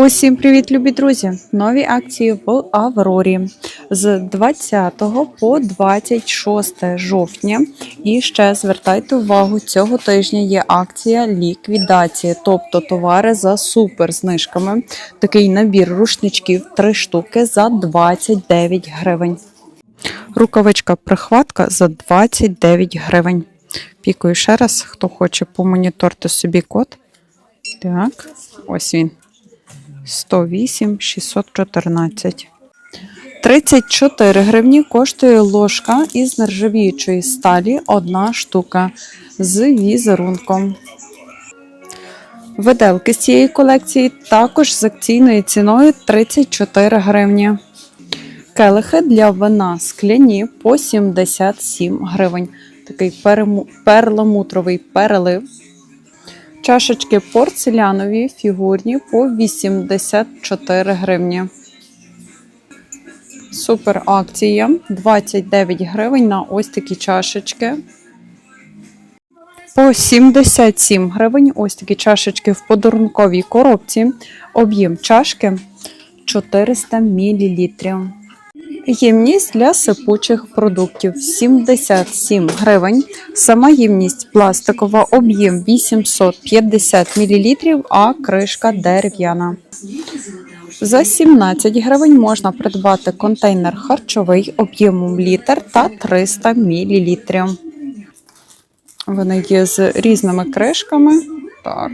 Усім привіт, любі друзі! Нові акції в Аврорі з 20 по 26 жовтня. І ще звертайте увагу, цього тижня є акція ліквідації, тобто товари за супер знижками. Такий набір рушничків 3 штуки за 29 гривень. Рукавичка прихватка за 29 гривень. Пікую ще раз, хто хоче помоніторити собі код. Так, ось він. 108 614. 34 гривні коштує ложка із нержавіючої сталі одна штука з візерунком. Виделки з цієї колекції також з акційною ціною 34 гривні. Келихи для вина скляні по 77 гривень. Такий перламутровий перелив. Чашечки порцелянові фігурні по 84 гривні. Супер акція. 29 гривень на ось такі чашечки. По 77 гривень ось такі чашечки в подарунковій коробці. Об'єм чашки 400 мл. Ємність для сипучих продуктів 77 гривень. Сама ємність пластикова, об'єм 850 мл, а кришка дерев'яна. За 17 гривень можна придбати контейнер харчовий об'ємом літр та 300 мл. Вони є з різними кришками. Так,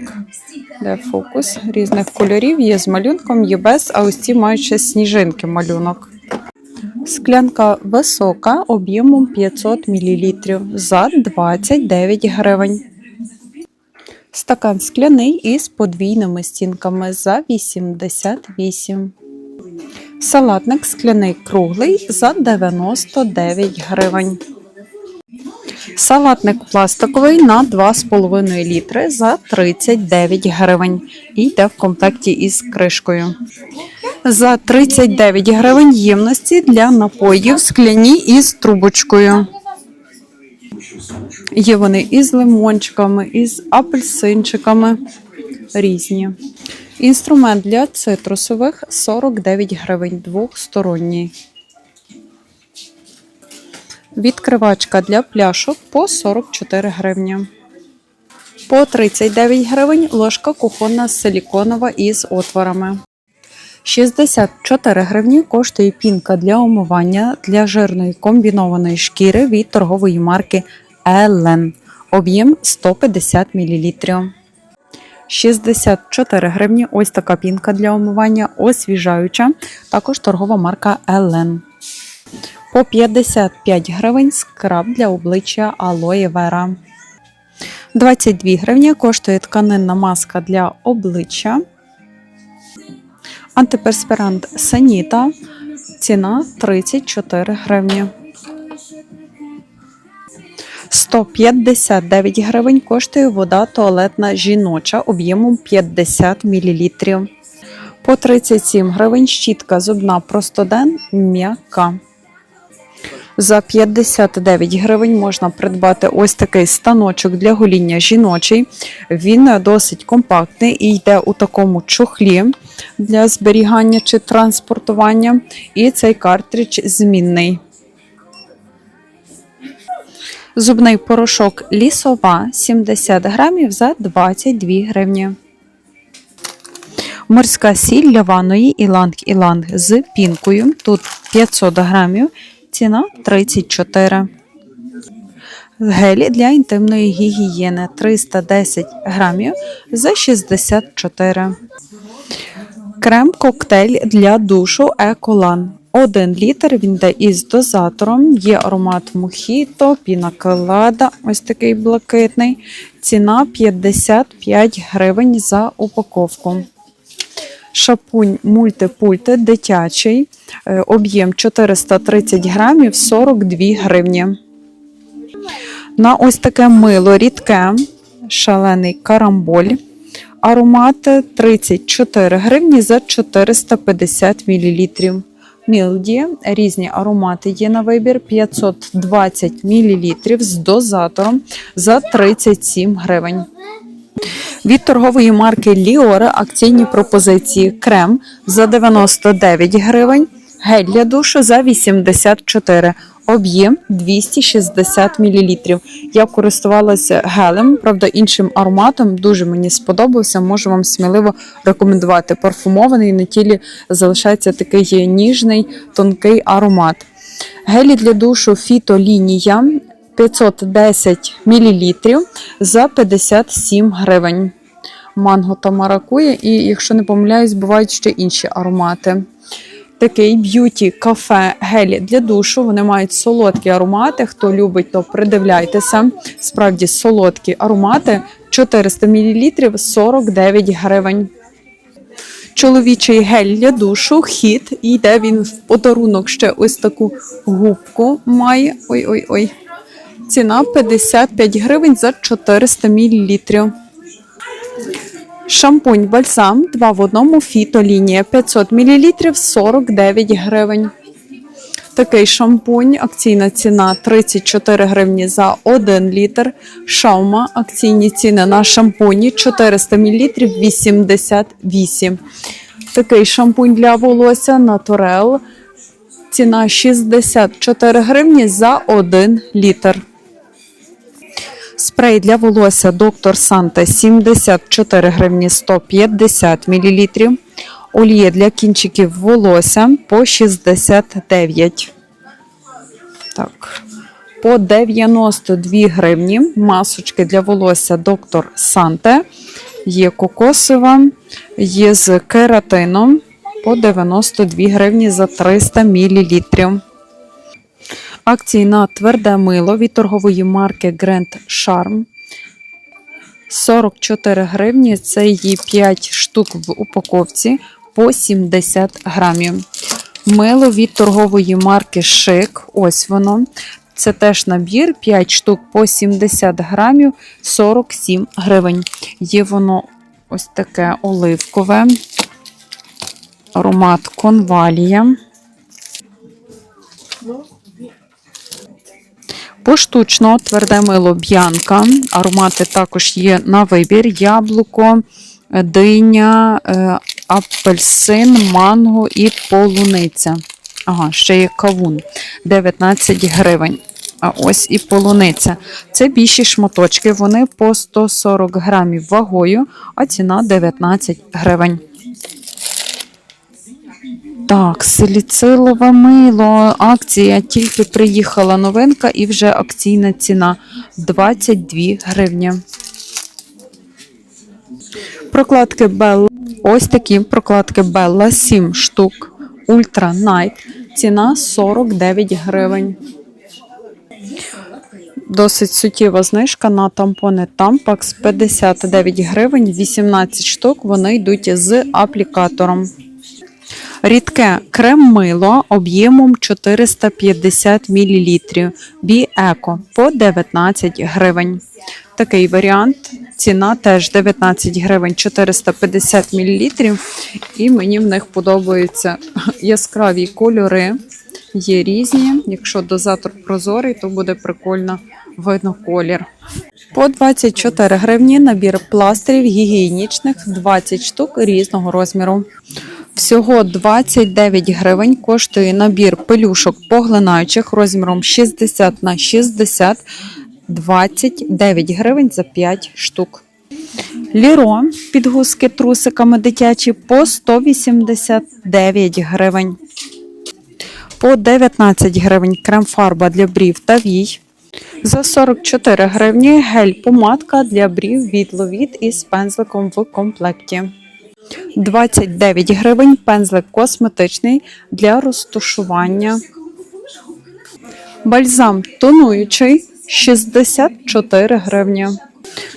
де фокус різних кольорів, є з малюнком, є без, а ось ці мають ще сніжинки малюнок. Склянка висока об'ємом 500 мл за 29 гривень. Стакан скляний із подвійними стінками за 88. Салатник скляний круглий за 99 гривень. Салатник пластиковий на 2,5 літри за 39 гривень. І йде в комплекті із кришкою. За 39 гривень ємності для напоїв скляні із трубочкою. Є вони із лимончиками, із апельсинчиками різні. Інструмент для цитрусових 49 гривень двохсторонній. Відкривачка для пляшок по 44 гривні. По 39 гривень ложка кухонна силіконова із отворами. 64 гривні коштує пінка для омивання для жирної комбінованої шкіри від торгової марки Ellen. Об'єм 150 мл. 64 гривні ось така пінка для омивання, освіжаюча, також торгова марка Ellen. По 55 гривень скраб для обличчя Aloe Vera. 22 гривні коштує тканинна маска для обличчя. Антиперспірант Саніта. Ціна 34 гривні. 159 гривень коштує вода туалетна жіноча об'ємом 50 мл. По 37 гривень щітка зубна Простоден м'яка. За 59 гривень можна придбати ось такий станочок для гоління жіночий. Він досить компактний і йде у такому чохлі для зберігання чи транспортування. І цей картридж змінний. Зубний порошок лісова 70 грамів за 22 гривні. Морська сіль для іланг-іланг з пінкою. Тут 500 грамів. Ціна 34. Гелі для інтимної гігієни 310 грамів за 64. Крем коктейль для душу Еколан. 1 літр він йде із дозатором. Є аромат мохіто, пінаколада, ось такий блакитний. Ціна 55 гривень за упаковку. Шапунь мультипульти дитячий. Е, Об'єм 430 грамів 42 гривні. На ось таке мило рідке, шалений карамболь. Аромат 34 гривні за 450 мл. Мілді, різні аромати є на вибір 520 мл з дозатором за 37 гривень. Від торгової марки Ліори акційні пропозиції крем за 99 гривень, гель для душу за 84 Об'єм 260 мл. Я користувалася гелем, правда, іншим ароматом. Дуже мені сподобався. Можу вам сміливо рекомендувати. Парфумований на тілі залишається такий ніжний, тонкий аромат. Гелі для душу фітолінія 510 мл за 57 гривень. Манго та маракуя, і, якщо не помиляюсь, бувають ще інші аромати. Такий б'юті кафе гелі для душу. Вони мають солодкі аромати. Хто любить, то придивляйтеся. Справді солодкі аромати 400 мл 49 гривень. Чоловічий гель для душу, хіт. І йде він в подарунок ще ось таку губку має. Ой-ой-ой. Ціна 55 гривень за 400 мл. Шампунь бальзам 2 в одному фітолінія 500 мл 49 гривень. Такий шампунь, акційна ціна 34 гривні за 1 літр. Шаума, акційні ціни на шампуні 400 мл 88. Такий шампунь для волосся Натурел. Ціна 64 гривні за 1 літр. Спрей для волосся Доктор Санте 74 гривні 150 мл. Олія для кінчиків волосся по 69. Так. По 92 гривні. Масочки для волосся Доктор Санте. Є кокосова, є з кератином по 92 гривні за 300 мл. Акції на тверде мило від торгової марки Grand Charm. 44 гривні. Це її 5 штук в упаковці по 70 грамів. Мило від торгової марки Шик. Ось воно. Це теж набір 5 штук по 70 грамів 47 гривень. Є воно ось таке оливкове. Аромат конвалія. Поштучно тверде мило б'янка. Аромати також є на вибір: яблуко, диня, е, апельсин, манго і полуниця. Ага, ще є кавун 19 гривень. А ось і полуниця. Це більші шматочки, вони по 140 грамів вагою, а ціна 19 гривень. Так, саліцилове мило. Акція тільки приїхала новинка і вже акційна ціна 22 гривні. Прокладки Bella. Ось такі прокладки Bella 7 штук. Ультра Night. Ціна 49 гривень. Досить суттєва знижка на тампони Tampax 59 гривень, 18 штук. Вони йдуть з аплікатором. Рідке крем-мило об'ємом 450 мл. Бі-еко по 19 гривень. Такий варіант. Ціна теж 19 гривень 450 мл. І мені в них подобаються яскраві кольори. Є різні. Якщо дозатор прозорий, то буде прикольно видно колір. По 24 гривні набір пластирів гігієнічних 20 штук різного розміру. Всього 29 гривень коштує набір пелюшок поглинаючих розміром 60 на 60 29 гривень за 5 штук. Ліро підгузки трусиками дитячі по 189 гривень. По 19 гривень крем-фарба для брів та вій. За 44 гривні гель-помадка для брів від Ловіт із пензликом в комплекті. 29 гривень пензлик косметичний для розтушування. Бальзам тонуючий 64 гривні.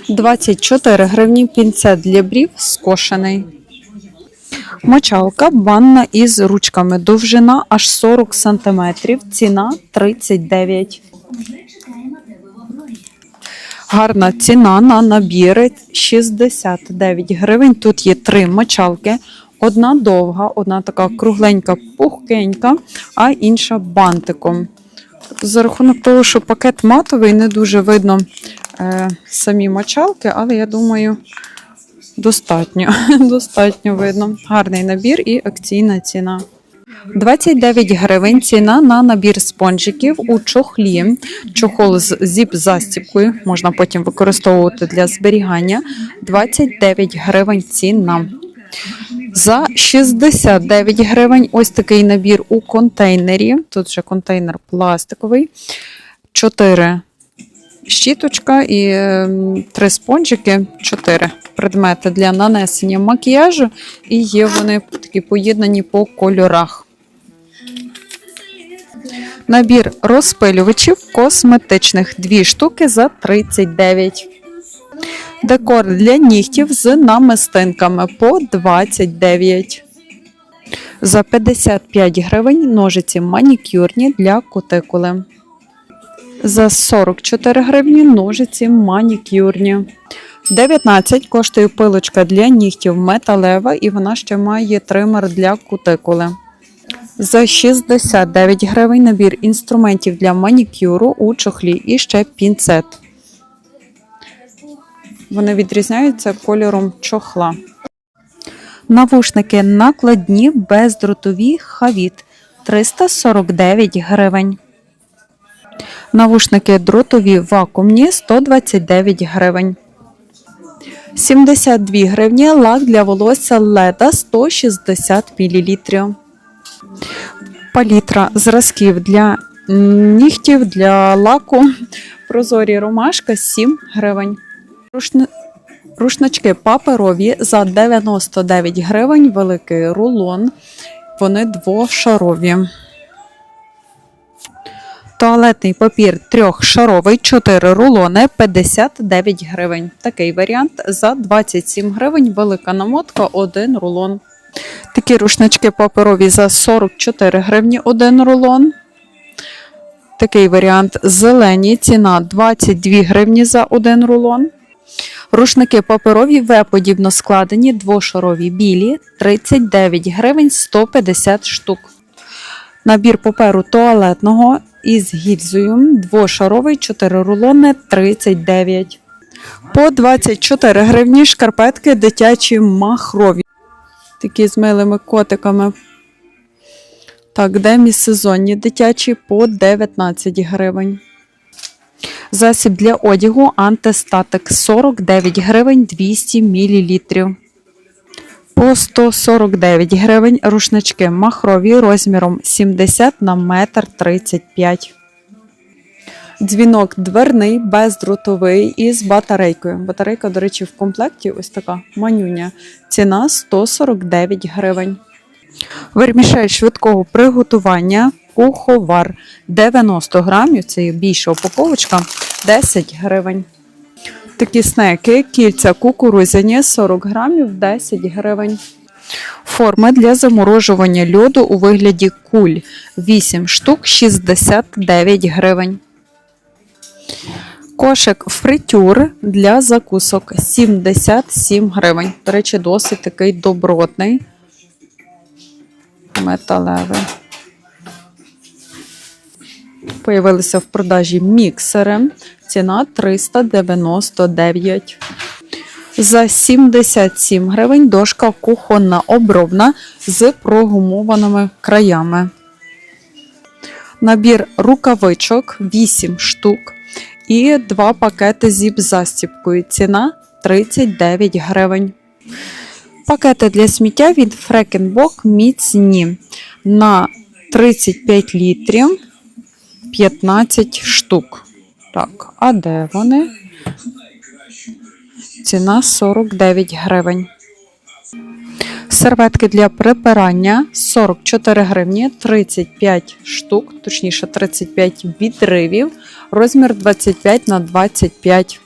24 гривні пінцет для брів скошений. Мочалка банна із ручками. Довжина аж 40 см. Ціна 39. Гарна ціна на набіри 69 гривень. Тут є три мочалки. Одна довга, одна така кругленька, пухкенька, а інша бантиком. За рахунок того, що пакет матовий, не дуже видно е, самі мочалки, але я думаю, Достатньо, достатньо видно. Гарний набір і акційна ціна. 29 гривень ціна на набір спонжиків у чохлі. Чохол з зіп-застіпкою можна потім використовувати для зберігання. 29 гривень ціна. За 69 гривень ось такий набір у контейнері. Тут же контейнер пластиковий. 4 щіточка і ем, три спонжики, 4 предмети для нанесення макіяжу. І є вони такі поєднані по кольорах. Набір розпилювачів косметичних 2 штуки за 39. Декор для нігтів з намистинками по 29. За 55 гривень ножиці манікюрні для кутикули. За 44 гривні ножиці манікюрні. 19 коштує пилочка для нігтів металева і вона ще має тример для кутикули. За 69 гривень набір інструментів для манікюру у чохлі і ще пінцет. Вони відрізняються кольором чохла. Навушники накладні бездротові хавіт 349 гривень. Навушники дротові вакуумні 129 гривень. 72 гривні лак для волосся леда 160 мл. Палітра зразків для нігтів для лаку. Прозорі ромашка 7 гривень. Рушнички паперові за 99 гривень, великий рулон. Вони двошарові. Туалетний папір трьохшаровий, 4 рулони, 59 гривень. Такий варіант за 27 гривень, велика намотка, 1 рулон. Такі рушнички паперові за 44 гривні, 1 рулон. Такий варіант зелені, ціна 22 гривні за 1 рулон. Рушники паперові В-подібно складені, двошарові білі, 39 гривень 150 штук. Набір паперу туалетного із гільзою, двошаровий, 4 рулони, 39. По 24 гривні шкарпетки дитячі махрові. Такі з милими котиками. Так, де демісезонні дитячі по 19 гривень. Засіб для одягу антистатик 49 гривень 200 мл. По 149 гривень рушнички махрові розміром 70 на 1,35 м. Дзвінок дверний, бездротовий із батарейкою. Батарейка, до речі, в комплекті ось така манюня. Ціна 149 гривень. Вермішель швидкого приготування куховар 90 грамів, це більша упаковочка, 10 гривень. Такі снеки, кільця кукурузяні 40 грамів, 10 гривень. Форми для заморожування льоду у вигляді куль 8 штук 69 гривень. Кошик фритюр для закусок 77 гривень. До речі, досить такий добротний металевий. Появилися в продажі міксери. Ціна 399. За 77 гривень дошка кухонна обробна з прогумованими краями. Набір рукавичок 8 штук і 2 пакети зіп застіпкою. Ціна 39 гривень. Пакети для сміття від Фрекенбок міцні на 35 літрів 15 штук. Так, а де вони? Ціна 49 гривень. Серветки для прибирання 44 гривні, 35 штук, точніше 35 відривів, розмір 25 на 25.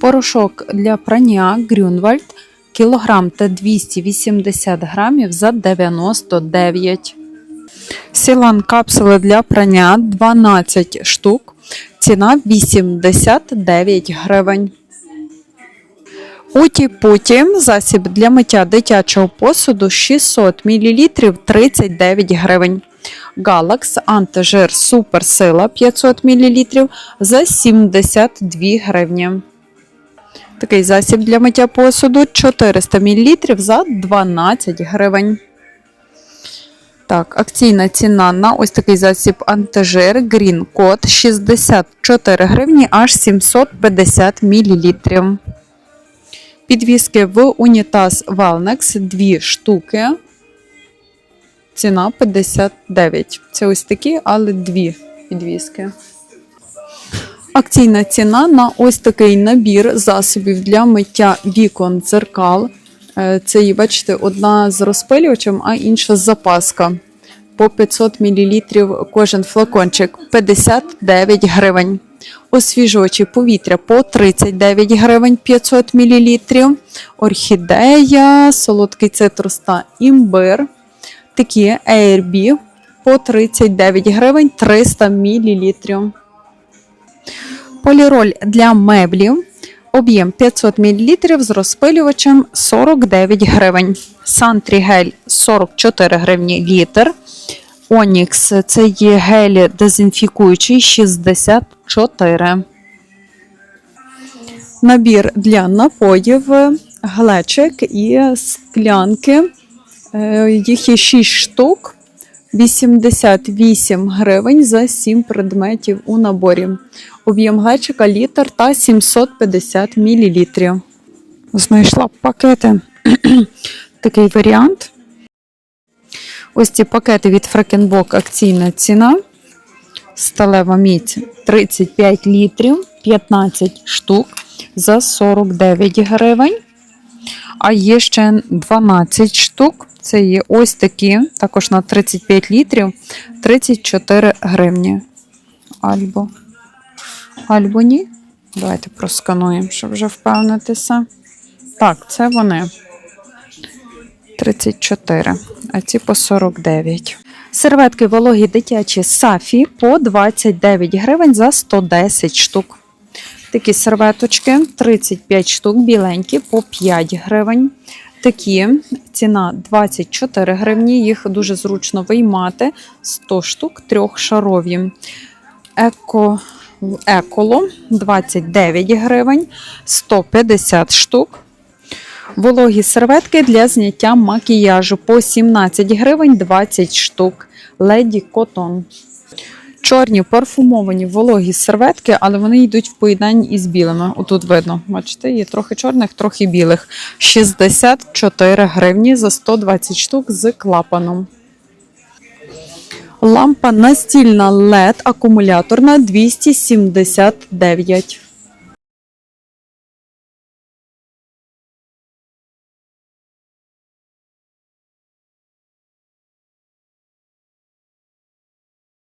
Порошок для прання Грюнвальд кілограм та 280 грамів за 99. Сілан капсули для прання 12 штук. Ціна 89 гривень. Уті Путі засіб для миття дитячого посуду 600 мл 39 гривень. Галакс антижир суперсила 500 мл за 72 гривні. Такий засіб для миття посуду 400 мл за 12 гривень. Так, акційна ціна на ось такий засіб антижир Green Code 64 гривні аж 750 мл. Підвіски в унітаз Valnex 2 штуки. Ціна 59. Це ось такі, але дві підвіски. Акційна ціна на ось такий набір засобів для миття вікон дзеркал. Е, Це бачите, одна з розпилювачем, а інша з запаска. По 500 мл кожен флакончик 59 гривень. Освіжувачі повітря по 39 гривень 500 мл. Орхідея, солодкий цитрус та імбир. Такі AirB по 39 гривень 300 мл. Поліроль для меблів. Об'єм 500 мл з розпилювачем 49 гривень. Сантрігель 44 гривні літр. Онікс це є гель дезінфікуючий 64. Набір для напоїв, глечик і склянки. Е, Їх є 6 штук. 88 гривень за 7 предметів у наборі. Об'єм глечика літр та 750 мл. Знайшла пакети. Такий варіант. Ось ці пакети від Фрекенбок акційна ціна. Сталева міць 35 літрів, 15 штук за 49 гривень. А є ще 12 штук. Це є ось такі, також на 35 літрів, 34 гривні. Альбо. Альбо ні. Давайте проскануємо, щоб вже впевнитися. Так, це вони. 34, а ці по 49. Серветки вологі дитячі Сафі по 29 гривень за 110 штук. Такі серветочки 35 штук, біленькі по 5 гривень. Такі ціна 24 гривні, їх дуже зручно виймати. 100 штук трьохшарові. Еко, еколо 29 гривень, 150 штук. Вологі серветки для зняття макіяжу по 17 гривень 20 штук. Леді Котон. Чорні парфумовані вологі серветки, але вони йдуть в поєднанні із білими. Отут видно, бачите, є трохи чорних, трохи білих. 64 гривні за 120 штук з клапаном. Лампа настільна LED акумуляторна 279.